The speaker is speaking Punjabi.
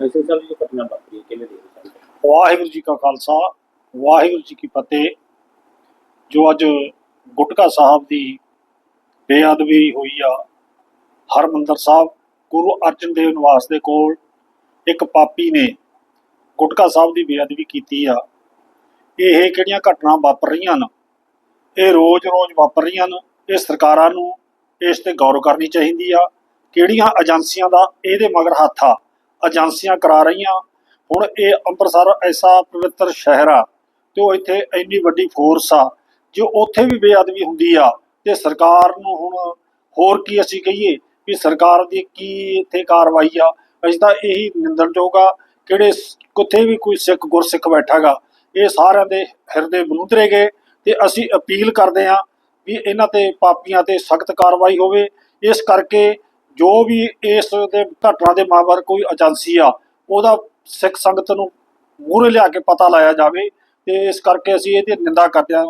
ਐਸੇ ਸਾਹਿਬ ਜੀ ਘਟਨਾ ਵਾਪਰੀ ਹੈ, ਕਿਵੇਂ ਦੇਖਦੇ ਹੋ? ਵਾਹਿਗੁਰੂ ਜੀ ਕਾ ਖਾਲਸਾ ਵਾਹਿਗੁਰੂ ਜੀ ਕੀ ਫਤਿਹ। ਜੋ ਅੱਜ ਗੁਟਕਾ ਸਾਹਿਬ ਦੀ ਬੇਅਦਬੀ ਹੋਈ ਆ ਹਰਮੰਦਰ ਸਾਹਿਬ ਗੁਰੂ ਅਰਜਨ ਦੇਵ ਨਿਵਾਸ ਦੇ ਕੋਲ ਇੱਕ ਪਾਪੀ ਨੇ ਗੁਟਕਾ ਸਾਹਿਬ ਦੀ ਬੇਅਦਬੀ ਕੀਤੀ ਆ। ਇਹ ਕਿਹੜੀਆਂ ਘਟਨਾ ਵਾਪਰ ਰਹੀਆਂ ਨੇ ਇਹ ਰੋਜ਼-ਰੋਜ਼ ਵਾਪਰ ਰਹੀਆਂ ਨੇ ਇਹ ਸਰਕਾਰਾਂ ਨੂੰ ਇਸ ਤੇ ਗੌਰ ਕਰਨੀ ਚਾਹੀਦੀ ਆ। ਕਿਹੜੀਆਂ ਏਜੰਸੀਆਂ ਦਾ ਇਹਦੇ ਮਗਰ ਹੱਥ ਆ? ਏਜੰਸੀਆਂ ਕਰਾ ਰਹੀਆਂ। ਹੁਣ ਇਹ ਅੰਮ੍ਰਿਤਸਰ ਐਸਾ ਪਵਿੱਤਰ ਸ਼ਹਿਰ ਆ ਤੇ ਉਹ ਇੱਥੇ ਇੰਨੀ ਵੱਡੀ ਫੋਰਸ ਆ ਜੋ ਉੱਥੇ ਵੀ ਬੇਅਦਬੀ ਹੁੰਦੀ ਆ ਤੇ ਸਰਕਾਰ ਨੂੰ ਹੁਣ ਹੋਰ ਕੀ ਅਸੀਂ ਕਹੀਏ ਵੀ ਸਰਕਾਰ ਦੀ ਕੀ ਇੱਥੇ ਕਾਰਵਾਈ ਆ। ਅਸੀਂ ਤਾਂ ਇਹੀ ਨਿੰਦਣਯੋਗ ਆ, ਕਿਹੜੇ ਕਿੱਥੇ ਵੀ ਕੋਈ ਸਿੱਖ ਗੁਰਸਿੱਖ ਬੈਠਾਗਾ, ਇਹ ਸਾਰਿਆਂ ਦੇ ਹਿਰਦੇ ਬਲੂੰਦਰੇ ਗਏ ਤੇ ਅਸੀਂ ਅਪੀਲ ਕਰਦੇ ਆ ਵੀ ਇਹਨਾਂ ਤੇ ਪਾਪੀਆਂ ਤੇ ਸਖਤ ਕਾਰਵਾਈ ਹੋਵੇ। ਇਸ ਕਰਕੇ ਜੋ ਵੀ ਇਸ ਦੇ ਘਟਨਾ ਦੇ ਮਾਵਰ ਕੋਈ ਏਜੰਸੀ ਆ, ਉਹਦਾ ਸਿੱਖ ਸੰਗਤ ਨੂੰ ਮੂਹਰੇ ਲਿਆ ਕੇ ਪਤਾ ਲਾਇਆ ਜਾਵੇ ਤੇ ਇਸ ਕਰਕੇ ਅਸੀਂ ਇਹਦੀ ਨਿੰਦਾ ਕਰਦੇ ਹਾਂ।